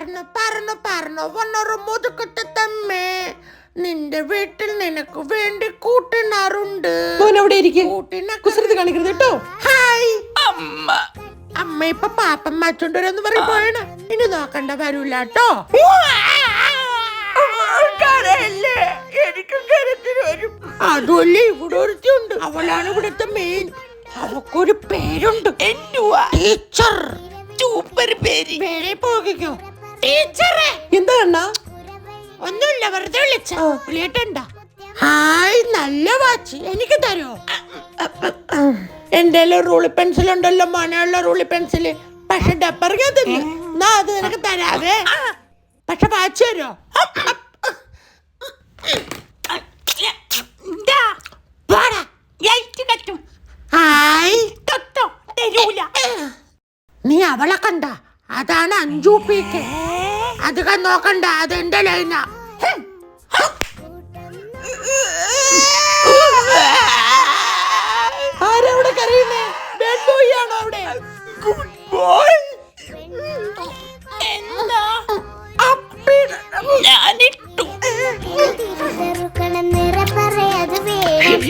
പറന്നു പറഞ്ഞു പറഞ്ഞു വന്നൊരു മുതുക്കത്തെ തമ്മേ. നിന്റെ വീട്ടിൽ നിനക്ക് വേണ്ടി കൂട്ടിനാറുണ്ട് മോൻ അവിടെ ഇരിക്കും. കൂട്ടിനൊക്കെ കുസൃതി കാണിക്കരുത് കേട്ടോ. ഹായ്. അമ്മ. അമ്മ ഇപ്പൊ പാപ്പം മാറ്റോണ്ടൊരെന്ന് പറയും പോയാണ് ഇനി നോക്കണ്ട വരൂല കേട്ടോ. എനിക്ക് കരുത്തിന് വരും. അതുമല്ലേ ഇവിടെ ഒരുത്തിയുണ്ട്. അവളാണ് ഇവിടുത്തെ മെയിൻ അവക്കൊരു പേരുണ്ട്. ടീച്ചർ സൂപ്പർ പേര്. പേരെ പോകിക്കോ. ടീച്ചറെ. എന്താ കണ്ണാ ഒന്നുമില്ല വെറുതെ വിളിച്ച വിളിയട്ടണ്ട ഹായ് നല്ല വാച്ച്. എനിക്ക് തരോ? എന്റെ റൂളി പെൻസിൽ ഉണ്ടല്ലോ മോനുള്ള റൂളി പെൻസിൽ പക്ഷെ ഡപ്പറിക്കത്തില്ല എന്നാ അത് നിനക്ക് തരാവേ. പക്ഷെ വാച്ച് തരോ? നീ അവളെ കണ്ട. അതാണ് അഞ്ചു പീക്ക് അധികം നോക്കണ്ട അത് എന്റെ ലൈന. ആരാ അവിടെ കരയുന്നേ? ബാഡ് ബോയ് ആണോ അവിടെ? ഞാനിട്ടു. നിറ പറയാതെ വേണം